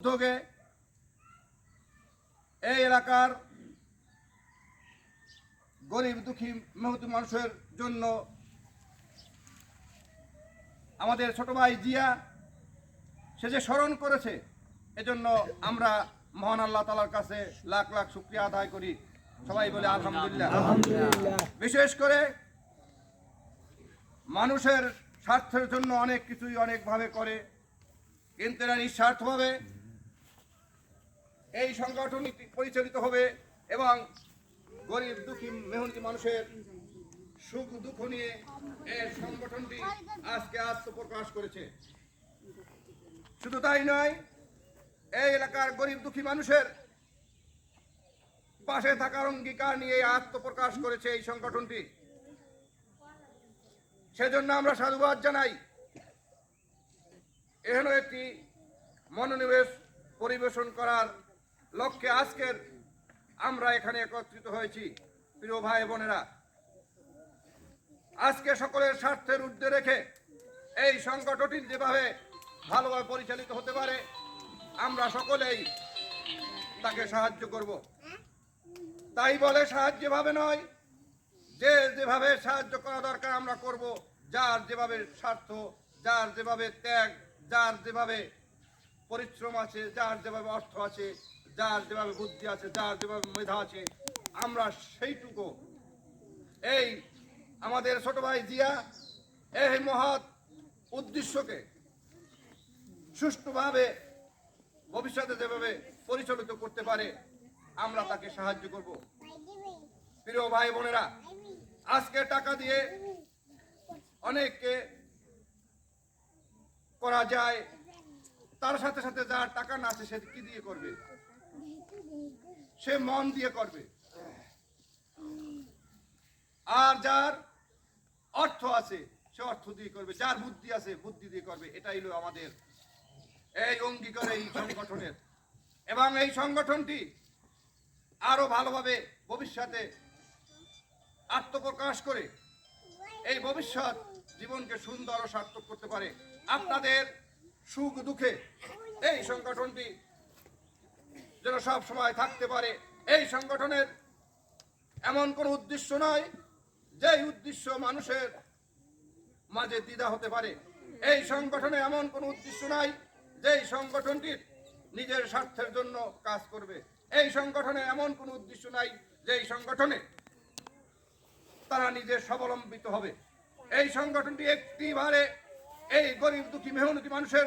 উদ্যোগে এই এলাকার গরিব দুঃখী মেহনতি মানুষের জন্য আমাদের ছোট ভাই জিয়া সে যে স্মরণ করেছে এজন্য আমরা মহান আল্লাহ তালার কাছে লাখ লাখ শুক্রিয়া আদায় করি। সবাই বলে আলহামদুলিল্লাহ। বিশেষ করে মানুষের স্বার্থের জন্য অনেক কিছুই অনেকভাবে করে কিন্তু এরা নিঃস্বার্থভাবে এই সংগঠনটি পরিচালিত হবে এবং গরিব দুঃখী মেহনতি মানুষের সুখ দুঃখ নিয়ে এই সংগঠনটি আজকে আত্মপ্রকাশ করেছে। শুধু তাই নয়, এই এলাকার গরিব দুঃখী মানুষের পাশে থাকার অঙ্গীকার নিয়ে আত্মপ্রকাশ করেছে এই সংগঠনটি। সেজন্য আমরা সাধুবাদ জানাই। এখানে একটি মনোনিবেশ পরিবেশন করার লক্ষ্যে আজকের আমরা এখানে একত্রিত হয়েছি, প্রিয় ভাই বোনেরা। আজকে সকলের স্বার্থের ঊর্ধ্বে রেখে এই সংগঠনটি যেভাবে ভালোভাবে পরিচালিত হতে পারে, আমরা সকলেই তাকে সাহায্য করব। তাই বলে সাহায্য ভাবে নয়, যে যেভাবে সাহায্য করা দরকার আমরা করব, যার যেভাবে স্বার্থ, যার যেভাবে ত্যাগ, যার যেভাবে পরিশ্রম আছে, যার যেভাবে অর্থ আছে যার যেভাবে বুদ্ধি আছে, যার যেভাবে মেধা আছে, আমরা সেইটুকু। এই আমাদের ছোট ভাই জিয়া, এই মহৎ উদ্দেশ্যকে সুষ্ঠুভাবে ভবিষ্যতে যেভাবে পরিচালিত করতে পারে, আমরা তাকে সাহায্য করব। প্রিয় ভাই বোনেরা, আজকে টাকা দিয়ে অনেককে করা যায়, তার সাথে সাথে যার টাকা না আছে, সে কি দিয়ে করবে? সে মন দিয়ে করবে। আর যার অর্থ আছে, সে অর্থ দিয়ে করবে, যার বুদ্ধি আছে, বুদ্ধি দিয়ে করবে, এটাই হলো আমাদের এই অঙ্গীকার, এই সংগঠনের। এবং এই সংগঠনটি আরও ভালোভাবে ভবিষ্যতে আত্মপ্রকাশ করে এই ভবিষ্যৎ জীবনকে সুন্দর ও সার্থক করতে পারে। আপনাদের সুখ দুঃখে এই সংগঠনটি যেন সব সময় থাকতে পারে। এই সংগঠনের এমন কোনো উদ্দেশ্য নয়, যেই উদ্দেশ্য মানুষের মাঝে দ্বিধা হতে পারে। এই সংগঠনে এমন কোনো উদ্দেশ্য নাই, যেই সংগঠনটির নিজের স্বার্থের জন্য কাজ করবে। এই সংগঠনে এমন কোনো উদ্দেশ্য নাই, যেই সংগঠনে তারা নিজে স্বাবলম্বিত হবে। এই সংগঠনটি একটিবারে এই গরিব দুঃখী মেহনতি মানুষের